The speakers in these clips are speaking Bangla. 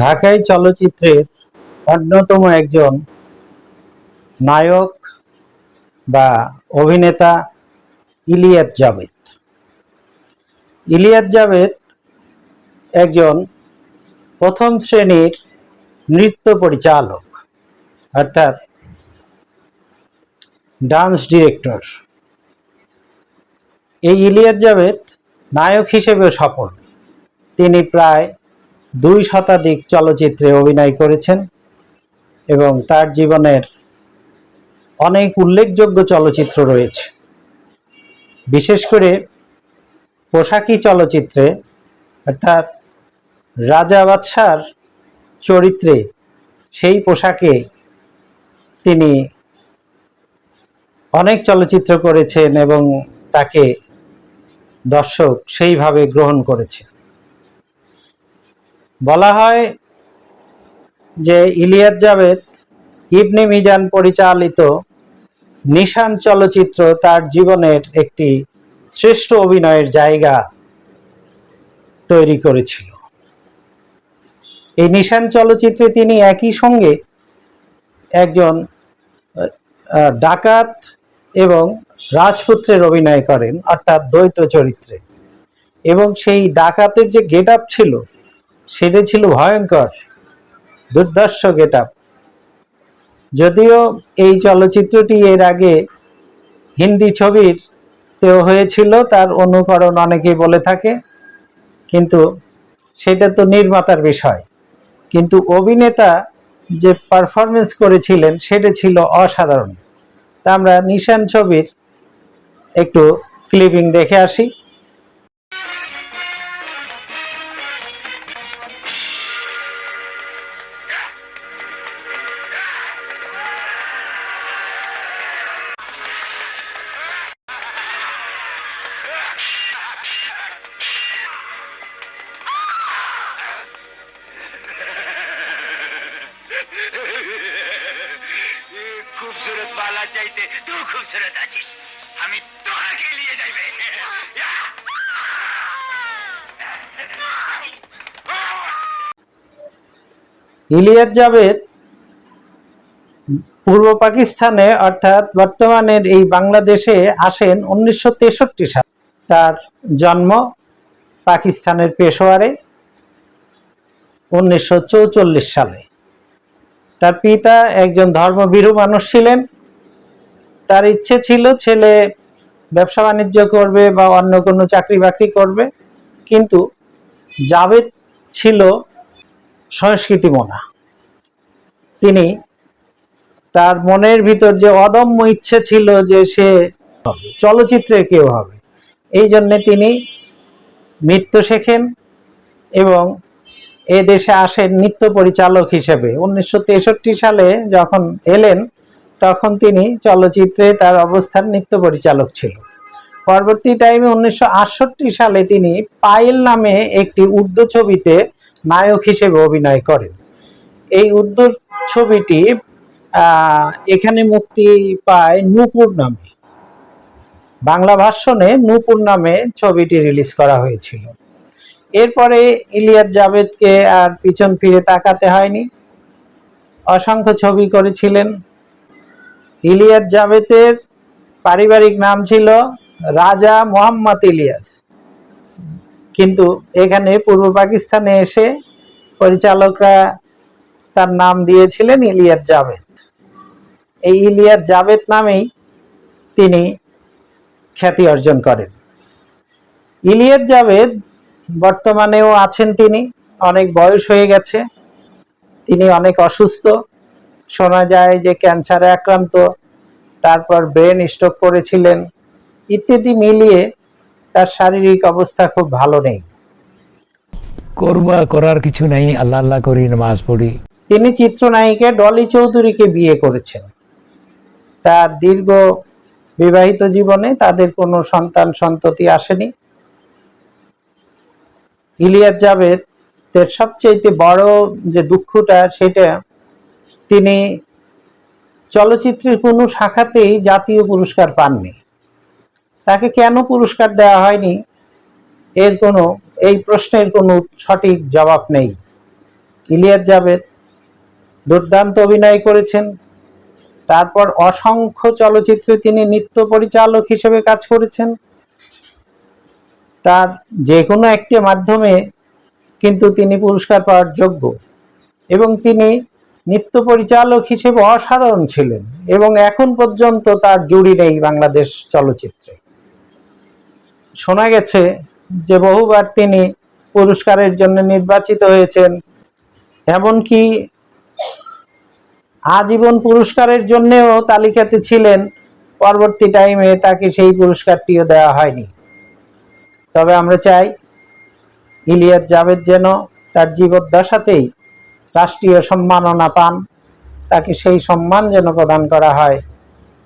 ঢাকাই চলচ্চিত্রের অন্যতম একজন নায়ক বা অভিনেতা ইলিয়াত জাভেদ। ইলিয়াত জাভেদ একজন প্রথম শ্রেণির নৃত্য পরিচালক, অর্থাৎ ডান্স ডিরেক্টর। এই ইলিয়াত জাভেদ নায়ক হিসেবেও সফল। তিনি প্রায় দুই শতাধিক চলচ্চিত্রে অভিনয় করেছেন এবং তার জীবনের অনেক উল্লেখযোগ্য চলচ্চিত্র রয়েছে। বিশেষ করে পোশাকি চলচ্চিত্রে, অর্থাৎ রাজা বাদশার চরিত্রে সেই পোশাকে তিনি অনেক চলচ্চিত্র করেছেন এবং তাকে দর্শক সেইভাবে গ্রহণ করেছে। বলা হয় যে ইলিয়াত জাভেদ ইবনে মিজান পরিচালিত নিশান চলচ্চিত্র তার জীবনের একটি শ্রেষ্ঠ অভিনয়ের জায়গা তৈরি করেছিল। এই নিশান চলচ্চিত্রে তিনি একই সঙ্গে একজন ডাকাত এবং রাজপুত্রের অভিনয় করেন, অর্থাৎ দ্বৈত চরিত্রে। এবং সেই ডাকাতের যে গেট আপ ছিল, সেটা ছিল ভয়ঙ্কর দুর্দর্শ গেট আপ যদিও এই চলচ্চিত্রটি এর আগে হিন্দি ছবির তেও হয়েছিল, তার অনুকরণ অনেকেই বলে থাকে, কিন্তু সেটা তো নির্মাতার বিষয়। কিন্তু অভিনেতা যে পারফরমেন্স করেছিলেন, সেটা ছিল অসাধারণ। তা আমরা নিশান ছবির একটু ক্লিপিং দেখে আসি। বালা চাইতে তুই খুবসুরত আছিস। আমি তোকে নিয়ে যাইবে। ইলিয়াত জাভেদ পূর্ব পাকিস্তানে অর্থাৎ বর্তমানের এই বাংলাদেশে আসেন উনিশশো তেষট্টি সালে। তার জন্ম পাকিস্তানের পেশোয়ারে উনিশশো চৌচল্লিশ সালে। তার পিতা একজন ধর্মভীরু মানুষ ছিলেন। তার ইচ্ছে ছিল ছেলে ব্যবসা বাণিজ্য করবে বা অন্য কোনো চাকরি বাকরি করবে, কিন্তু জাভেদ ছিল সংস্কৃতি মনা। তিনি তার মনের ভিতর যে অদম্য ইচ্ছে ছিল যে সে চলচ্চিত্রে কেউ হবে, এই জন্যে তিনি নৃত্য শেখেন এবং এ দেশে আসেন নৃত্য পরিচালক হিসেবে। উনিশশো তেষট্টি সালে যখন এলেন তখন তিনি চলচ্চিত্রে তার অবস্থান নৃত্য পরিচালক ছিল পরবর্তী টাইমে উনিশশো আটষট্টি সালে তিনি পায়েল নামে একটি উর্দু ছবিতে নায়ক হিসেবে অভিনয় করেন। এই উর্দু ছবিটি এখানে মুক্তি পায় নূপুর নামে। বাংলা ভাষণে নূপুর নামে ছবিটি রিলিজ করা হয়েছিল। এরপরে ইলিয়াত জাভেদকে আর পিছন ফিরে তাকাতে হয়নি। অসংখ্য ছবি করেছিলেন। ইলিয়াত জাভেদের পারিবারিক নাম ছিল রাজা মোহাম্মদ ইলিয়াস। কিন্তু এখানে পূর্ব পাকিস্তানে এসে পরিচালকরা তার নাম দিয়েছিলেন ইলিয়াত জাভেদ। এই ইলিয়াত জাভেদ নামেই তিনি খ্যাতি অর্জন করেন। ইলিয়াত জাভেদ বর্তমানেও আছেন তিনি, অনেক বয়স হয়ে গেছে, তিনি অনেক অসুস্থ শোনা যায় যে ক্যান্সারে আক্রান্ত তারপর ব্রেন স্ট্রোক করেছিলেন ইত্যাদি মিলিয়ে তার শারীরিক অবস্থা খুব ভালো নেই। করবা করার কিছু নাই আল্লাহ আল্লাহ করি নামাজ পড়ি। তিনি চিত্রনায়িকা ডলি চৌধুরীকে বিয়ে করেছেন। তার দীর্ঘ বিবাহিত জীবনে তাদের কোনো সন্তান সন্ততি আসেনি। ইলিয়াত জাভেদ সবচেয়ে বড় যে দুঃখটা সেটা তিনি চলচ্চিত্রের কোনো শাখাতেই জাতীয় পুরস্কার পাননি। তাকে কেন পুরস্কার দেওয়া হয়নি? এর কোনো, এই প্রশ্নের কোনো সঠিক জবাব নেই। ইলিয়াস জাভেদ দুর্দান্ত অভিনয় করেছেন। তারপর অসংখ্য চলচ্চিত্রে তিনি নৃত্য পরিচালক হিসেবে কাজ করেছেন। তার যে কোনো একটি মাধ্যমে কিন্তু তিনি পুরস্কার পাওয়ার যোগ্য। এবং তিনি নৃত্য পরিচালক হিসেবে অসাধারণ ছিলেন এবং এখন পর্যন্ত তার জুড়ি নেই বাংলাদেশ চলচ্চিত্রে। শোনা গেছে যে বহুবার তিনি পুরস্কারের জন্য নির্বাচিত হয়েছেন, এমনকি আজীবন পুরস্কারের জন্যেও তালিকাতে ছিলেন, পরবর্তী টাইমে তাকে সেই পুরস্কারটিও দেওয়া হয়নি। তবে আমরা চাই ইলিয়াস জাভেদ যেন তার জীবদ্দশাতেই রাষ্ট্রীয় সম্মাননা পান, তাকে সেই সম্মান যেন প্রদান করা হয়।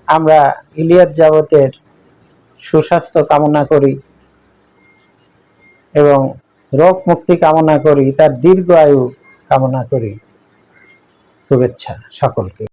আমরা ইলিয়াত জগতের সুস্বাস্থ্য কামনা করি এবং রোগ মুক্তি কামনা করি, তার দীর্ঘ আয়ু কামনা করি। শুভেচ্ছা সকলকে।